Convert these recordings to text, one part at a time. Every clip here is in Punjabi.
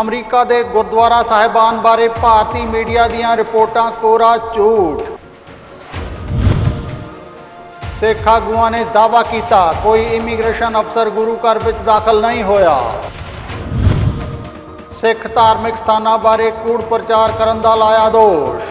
ਅਮਰੀਕਾ ਦੇ ਗੁਰਦੁਆਰਾ ਸਾਹਿਬਾਨ ਬਾਰੇ ਭਾਰਤੀ ਮੀਡੀਆ ਦੀਆਂ ਰਿਪੋਰਟਾਂ, ਕੋਰਾ ਝੂਠ। ਸਿੱਖ ਆਗੂਆਂ ਨੇ ਦਾਅਵਾ ਕੀਤਾ, ਕੋਈ ਇਮੀਗ੍ਰੇਸ਼ਨ ਅਫਸਰ ਗੁਰੂ ਘਰ ਵਿੱਚ ਦਾਖਲ ਨਹੀਂ ਹੋਇਆ। ਸਿੱਖ ਧਾਰਮਿਕ ਸਥਾਨਾਂ ਬਾਰੇ ਕੂੜ ਪ੍ਰਚਾਰ ਕਰਨ ਦਾ ਲਾਇਆ ਦੋਸ਼।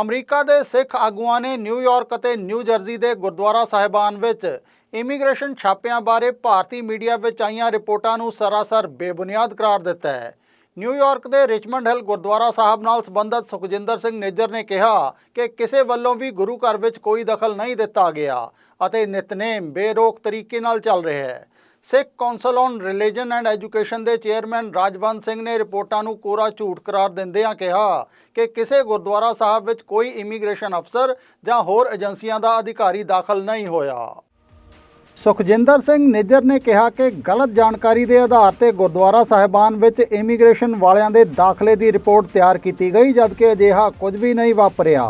ਅਮਰੀਕਾ ਦੇ ਸਿੱਖ ਆਗੂਆਂ ਨੇ ਨਿਊਯਾਰਕ ਅਤੇ ਨਿਊ ਜਰਸੀ ਦੇ ਗੁਰਦੁਆਰਾ ਸਾਹਿਬਾਨ ਵਿੱਚ ਇਮੀਗ੍ਰੇਸ਼ਨ ਛਾਪਿਆਂ ਬਾਰੇ ਭਾਰਤੀ ਮੀਡੀਆ ਵਿੱਚ ਆਈਆਂ ਰਿਪੋਰਟਾਂ ਨੂੰ ਸਰਾਸਰ ਬੇਬੁਨਿਆਦ ਕਰਾਰ ਦਿੱਤਾ ਹੈ। ਨਿਊਯਾਰਕ ਦੇ ਰਿਚਮੰਡ ਹਿਲ ਗੁਰਦੁਆਰਾ ਸਾਹਿਬ ਨਾਲ ਸੰਬੰਧਤ ਸੁਖਜਿੰਦਰ ਸਿੰਘ ਨੇਜਰ ਨੇ ਕਿਹਾ ਕਿ ਕਿਸੇ ਵੱਲੋਂ ਵੀ ਗੁਰੂ ਘਰ ਵਿੱਚ ਕੋਈ ਦਖਲ ਨਹੀਂ ਦਿੱਤਾ ਗਿਆ ਅਤੇ ਨਿਤਨੇਮ ਬੇਰੋਕ ਤਰੀਕੇ ਨਾਲ ਚੱਲ ਰਿਹਾ ਹੈ। Sikh council on religion and education ਦੇ ਚੇਅਰਮੈਨ ਰਾਜਵੰਤ ਸਿੰਘ ਨੇ ਰਿਪੋਰਟਾਂ ਨੂੰ ਕੋਰਾ ਝੂਠ ਕਰਾਰ ਦਿੰਦਿਆਂ ਕਿਹਾ ਕਿ ਕਿਸੇ ਗੁਰਦੁਆਰਾ ਸਾਹਿਬ ਵਿੱਚ ਕੋਈ ਇਮੀਗ੍ਰੇਸ਼ਨ ਅਫਸਰ ਜਾਂ ਹੋਰ ਏਜੰਸੀਆਂ ਦਾ ਅਧਿਕਾਰੀ ਦਾਖਲ ਨਹੀਂ ਹੋਇਆ। ਸੁਖਜਿੰਦਰ ਸਿੰਘ ਨਿੱਜਰ ਨੇ ਕਿਹਾ ਕਿ ਗਲਤ ਜਾਣਕਾਰੀ ਦੇ ਆਧਾਰ ਤੇ ਗੁਰਦੁਆਰਾ ਸਾਹਿਬਾਨ ਵਿੱਚ ਇਮੀਗ੍ਰੇਸ਼ਨ ਵਾਲਿਆਂ ਦੇ ਦਾਖਲੇ ਦੀ ਰਿਪੋਰਟ ਤਿਆਰ ਕੀਤੀ ਗਈ, ਜਦਕਿ ਅਜਿਹਾ ਕੁਝ ਵੀ ਨਹੀਂ ਵਾਪਰਿਆ।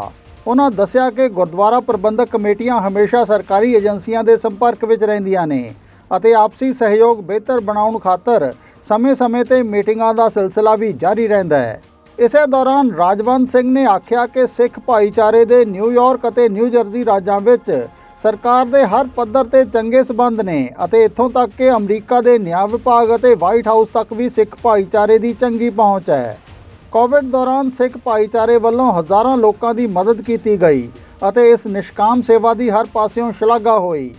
ਉਹਨਾਂ ਦੱਸਿਆ ਕਿ ਗੁਰਦੁਆਰਾ ਪ੍ਰਬੰਧਕ ਕਮੇਟੀਆਂ ਹਮੇਸ਼ਾ ਸਰਕਾਰੀ ਏਜੰਸੀਆਂ ਦੇ ਸੰਪਰਕ ਵਿੱਚ ਰਹਿੰਦੀਆਂ ਨੇ ਅਤੇ ਆਪਸੀ ਸਹਿਯੋਗ ਬਿਹਤਰ ਬਣਾਉਣ ਖਾਤਰ ਸਮੇਂ-ਸਮੇਂ ਤੇ ਮੀਟਿੰਗਾਂ ਦਾ ਸਿਲਸਿਲਾ ਵੀ ਜਾਰੀ ਰਹਿੰਦਾ ਹੈ। ਇਸੇ ਦੌਰਾਨ ਰਾਜਵੰਤ ਸਿੰਘ ਨੇ ਆਖਿਆ ਕਿ ਸਿੱਖ ਭਾਈਚਾਰੇ ਦੇ ਨਿਊਯਾਰਕ ਅਤੇ ਨਿਊ ਜਰਸੀ ਰਾਜਾਂ ਵਿੱਚ ਸਰਕਾਰ ਦੇ ਹਰ ਪੱਧਰ ਤੇ ਚੰਗੇ ਸਬੰਧ ਨੇ ਅਤੇ ਇੱਥੋਂ ਤੱਕ ਕਿ ਅਮਰੀਕਾ ਦੇ ਨਿਆਂ ਵਿਭਾਗ ਅਤੇ ਵਾਈਟ ਹਾਊਸ ਤੱਕ ਵੀ ਸਿੱਖ ਭਾਈਚਾਰੇ ਦੀ ਚੰਗੀ ਪਹੁੰਚ ਹੈ ਕੋਵਿਡ ਦੌਰਾਨ ਸਿੱਖ ਭਾਈਚਾਰੇ ਵੱਲੋਂ ਹਜ਼ਾਰਾਂ ਲੋਕਾਂ ਦੀ ਮਦਦ ਕੀਤੀ ਗਈ ਅਤੇ ਇਸ ਨਿਸ਼ਕਾਮ ਸੇਵਾ ਦੀ ਹਰ ਪਾਸਿਓਂ ਸ਼ਲਾਘਾ ਹੋਈ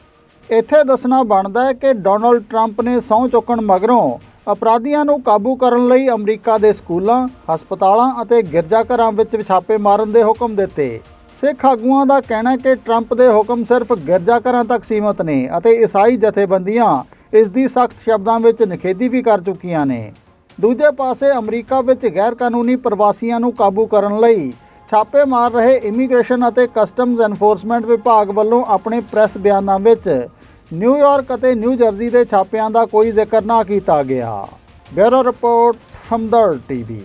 ਇੱਥੇ ਦੱਸਣਾ ਬਣਦਾ ਹੈ ਕਿ ਡੋਨਲਡ ਟਰੰਪ ਨੇ ਸਹੁੰ ਚੁੱਕਣ ਮਗਰੋਂ ਅਪਰਾਧੀਆਂ ਨੂੰ ਕਾਬੂ ਕਰਨ ਲਈ ਅਮਰੀਕਾ ਦੇ ਸਕੂਲਾਂ, ਹਸਪਤਾਲਾਂ ਅਤੇ ਗਿਰਜਾਘਰਾਂ ਵਿੱਚ ਛਾਪੇ ਮਾਰਨ ਦੇ ਹੁਕਮ ਦਿੱਤੇ। ਸਿੱਖ ਆਗੂਆਂ ਦਾ ਕਹਿਣਾ ਹੈ ਕਿ ਟਰੰਪ ਦੇ ਹੁਕਮ ਸਿਰਫ ਗਿਰਜਾਘਰਾਂ ਤੱਕ ਸੀਮਤ ਨੇ ਅਤੇ ਈਸਾਈ ਜਥੇਬੰਦੀਆਂ ਇਸ ਦੀ ਸਖਤ ਸ਼ਬਦਾਂ ਵਿੱਚ ਨਿਖੇਧੀ ਵੀ ਕਰ ਚੁੱਕੀਆਂ ਨੇ। ਦੂਜੇ ਪਾਸੇ ਅਮਰੀਕਾ ਵਿੱਚ ਗੈਰ ਕਾਨੂੰਨੀ ਪ੍ਰਵਾਸੀਆਂ ਨੂੰ ਕਾਬੂ ਕਰਨ ਲਈ ਛਾਪੇ ਮਾਰ ਰਹੇ ਇਮੀਗ੍ਰੇਸ਼ਨ ਅਤੇ ਕਸਟਮਜ਼ ਐਨਫੋਰਸਮੈਂਟ ਵਿਭਾਗ ਵੱਲੋਂ ਆਪਣੇ ਪ੍ਰੈਸ ਬਿਆਨਾਂ ਵਿੱਚ ਨਿਊਯਾਰਕ ਅਤੇ ਨਿਊ ਜਰਸੀ ਦੇ ਛਾਪਿਆਂ ਦਾ ਕੋਈ ਜ਼ਿਕਰ ਨਾ ਕੀਤਾ ਗਿਆ ਬਿਊਰੋ ਰਿਪੋਰਟ ਹਮਦਰਦ ਟੀਵੀ